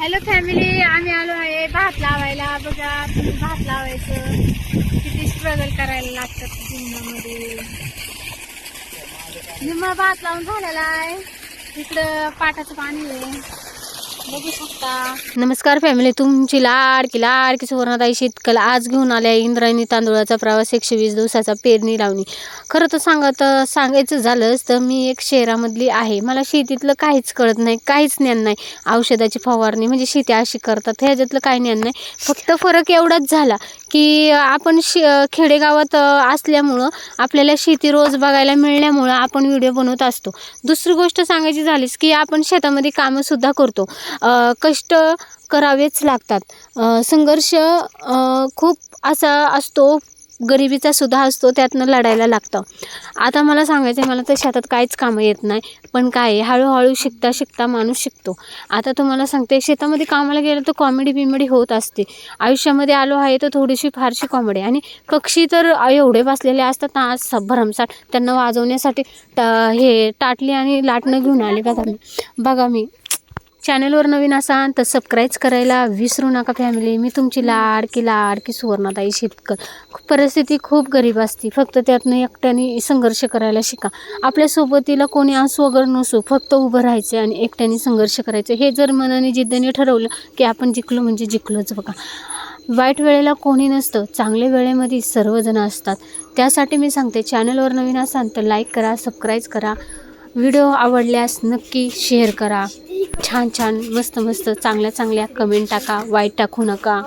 Hello family आम्ही आलो आहे भात लावायला. बघा तुम्ही भात लावायचं. किती स्ट्रगल करायला लागतात जीवनामध्ये निम्मा भात लावून झालेला आहे. इकडं पाटाचं पाणी आहे. नमस्कार फॅमिली तुमची लाडकी लाडकी सुवर्णाताई शेतकल आज घेऊन आल्या इंद्रायणी तांदूळाचा प्रवास एकशे वीस दिवसाचा पेरणी लावणी. खरं तर सांगत सांगायचं झालंच तर मी एक शहरामधली आहे. मला शेतीतलं काहीच कळत नाही काहीच ज्ञान नाही. औषधाची फवारणी म्हणजे शेती अशी करतात. ह्याच्यातलं काही ज्ञान नाही. फक्त फरक एवढाच झाला की आपण शे खेडेगावात असल्यामुळं आपल्याला शेती रोज बघायला मिळण्यामुळं आपण व्हिडिओ बनवत असतो. दुसरी गोष्ट सांगायची झालीच की आपण शेतामध्ये कामंसुद्धा करतो. कष्ट करावेच लागतात. संघर्ष खूप असा असतो गरिबीचा सुद्धा असतो त्यातनं लढायला लागतं. आता मला सांगायचं आहे मला तर शेतात काहीच कामं येत नाही पण काय आहे, हळूहळू शिकता शिकता माणूस शिकतो. आता तुम्हाला सांगते शेतामध्ये कामाला गेलं तर कॉमेडी बिमेडी होत असते. आयुष्यामध्ये आलो आहे तर थोडीशी फारशी कॉमेडी आणि पक्षी तर एवढे बसलेले असतात ना आज भरमसाठ त्यांना वाजवण्यासाठी टा हे टाटली आणि लाटणं घेऊन आले बघा मी बघा मी चॅनलवर नवीन असाल तर सबस्क्राईब करायला विसरू नका फॅमिली. मी तुमची लाडकी लाडकी सुवर्णाताई शेतकर. परिस्थिती खूप गरीब असते. फक्त त्यातनं एकट्याने संघर्ष करायला शिका. आपल्या सोबतीला कोणी असो वगैरे नसो फक्त उभं राहायचं आणि एकट्याने संघर्ष करायचं. हे जर मनाने जिद्दीने ठरवलं की आपण जिंकलो म्हणजे जिंकलोच बघा. वाईट वेळेला कोणी नसतं. चांगल्या वेळेमध्ये सर्वजण असतात. त्यासाठी मी सांगते चॅनलवर नवीन असाल तर लाईक करा सबस्क्राईब करा. व्हिडिओ आवडल्यास नक्की शेअर करा. छान छान मस्त मस्त चांगल्या चांगल्या कमेंट टाका वाईट टाकू नका.